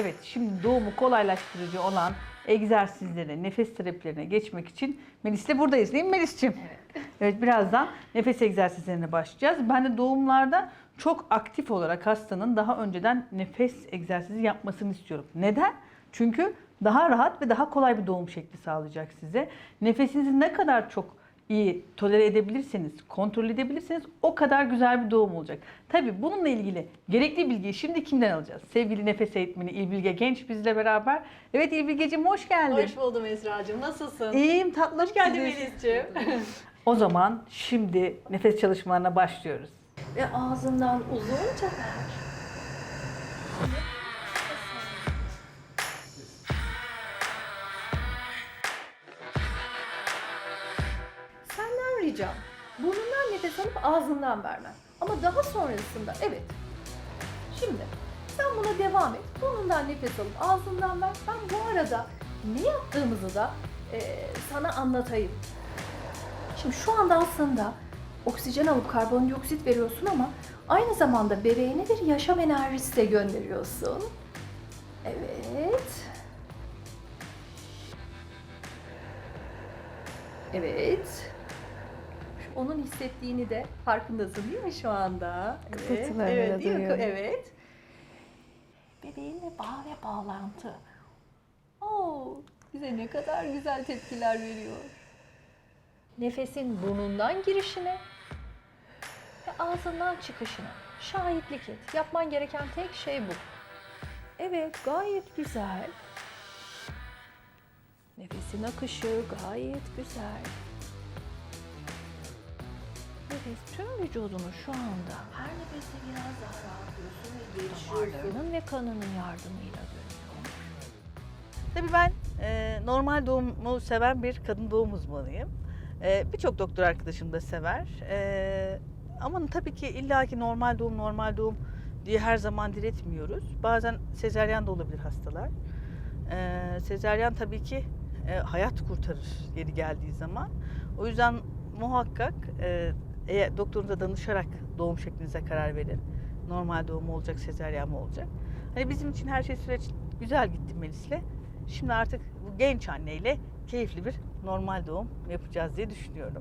Evet, şimdi doğumu kolaylaştırıcı olan egzersizlere, nefes terapilerine geçmek için Melis'le buradayız değil mi Melis'ciğim? Evet. Evet, birazdan nefes egzersizlerine başlayacağız. Ben de doğumlarda çok aktif olarak hastanın daha önceden nefes egzersizi yapmasını istiyorum. Neden? Çünkü daha rahat ve daha kolay bir doğum şekli sağlayacak size. Nefesinizi ne kadar çok iyi tolere edebilirseniz, kontrol edebilirseniz o kadar güzel bir doğum olacak. Tabii bununla ilgili gerekli bilgiyi şimdi kimden alacağız? Sevgili nefes eğitmeni İlbilge Genç bizle beraber. Evet İlbilgeciğim hoş geldin. Hoş buldum Esra'cığım. Nasılsın? İyiyim tatlı. Hoş geldin Melis'ciğim. O zaman şimdi nefes çalışmalarına başlıyoruz. Ve ağzından uzunca ver. Ricam burnundan nefes alıp ağzından vermen. Ama daha sonrasında evet. Şimdi sen buna devam et. Burnundan nefes alıp ağzından ver. Ben bu arada ne yaptığımızı da eee, sana anlatayım. Şimdi şu anda aslında oksijen alıp karbondioksit veriyorsun ama aynı zamanda bebeğine bir yaşam enerjisi de gönderiyorsun. Evet. Evet. Onun hissettiğini de farkındasın değil mi şu anda? Evet, evet, değil mi? Evet. Bebeğinle bağ ve bağlantı. Oo, bize ne kadar güzel tepkiler veriyor. Nefesin burnundan girişine ve ağzından çıkışına şahitlik et. Yapman gereken tek şey bu. Evet, gayet güzel. Nefesin akışı gayet güzel. Nefes tüm vücudunu şu anda her nefeste biraz daha rahatlıyorsun ve. Damarlarının ve kanının yardımıyla dönüyor. Tabii ben e, normal doğumu seven bir kadın doğum uzmanıyım. E, Birçok doktor arkadaşım da sever. E, ama tabii ki illaki normal doğum normal doğum diye her zaman diretmiyoruz. Bazen sezeryan da olabilir hastalar. E, sezeryan tabii ki e, hayat kurtarır yeri geldiği zaman. O yüzden muhakkak e, eğer doktorunuza danışarak doğum şeklinize karar verin. Normal doğum mu olacak, sezeryan mı olacak? Hani bizim için her şey süreç güzel gitti Melis'le. Şimdi artık bu genç anneyle keyifli bir normal doğum yapacağız diye düşünüyorum.